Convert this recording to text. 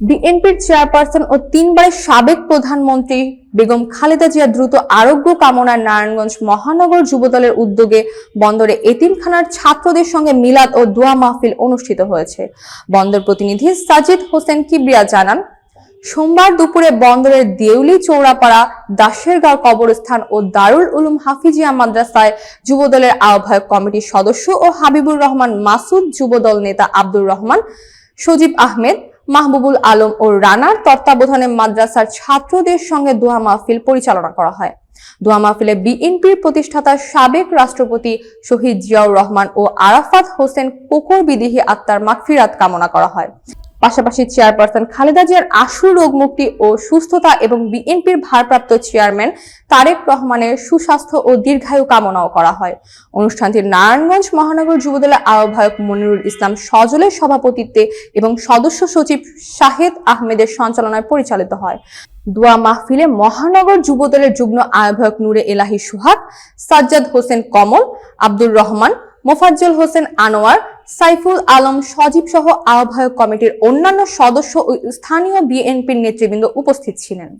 বিএনপির চেয়ারপারসন ও তিনবারের সাবেক প্রধানমন্ত্রী বেগম খালেদা জিয়া দ্রুত আরোগ্য কামনায় নারায়ণগঞ্জ মহানগর যুবদলের উদ্যোগে বন্দরে এতিমখানার ছাত্রদের সঙ্গে মিলাদ ও দোয়া মাহফিল অনুষ্ঠিত হয়েছে। বন্দর প্রতিনিধি সাজিদ হোসেন কিবরিয়া জানান, সোমবার দুপুরে বন্দরের দেউলি চৌরাপাড়া দাসেরগাঁও কবরস্থান ও দারুল উলুম হাফিজিয়া মাদ্রাসায় যুবদলের আহ্বায়ক কমিটির সদস্য ও হাবিবুর রহমান মাসুদ, যুবদল নেতা আব্দুর রহমান, সজীব আহমেদ মাহবুবুল আলম ও রানার তত্ত্বাবধানে মাদ্রাসার ছাত্রদের সঙ্গে দোয়া মাহফিল পরিচালনা করা হয়। দোয়া মাহফিলে বিএনপির প্রতিষ্ঠাতা সাবেক রাষ্ট্রপতি শহীদ জিয়াউর রহমান ও আরাফাত হোসেন কোকর বিদেহী আত্মার মাগফিরাত কামনা করা হয়। পাশাপাশি চেয়ারপারসন খালেদা জিয়ার আশু রোগ মুক্তি ও সুস্থতা এবং বিএনপির ভারপ্রাপ্ত চেয়ারম্যান তারেক রহমানের সুস্বাস্থ্য ও দীর্ঘায়ু কামনাও করা হয়। অনুষ্ঠানটি নারায়ণগঞ্জ মহানগর যুবদলের আহ্বায়ক মনিরুল ইসলাম সজলের সভাপতিত্বে এবং সদস্য সচিব শাহেদ আহমেদের সঞ্চালনায় পরিচালিত হয়। দোয়া মাহফিলে মহানগর যুবদলের যুগ্ম আহ্বায়ক নূরে এলাহি সুহাগ, সাজ্জাদ হোসেন কমল, আব্দুর রহমান, মোফাজ্জল হোসেন আনোয়ার সাইফুল আলম সজীব সহ আহ্বায়ক কমিটির অন্যান্য সদস্য ও স্থানীয় বিএনপির নেতৃবৃন্দ উপস্থিত ছিলেন।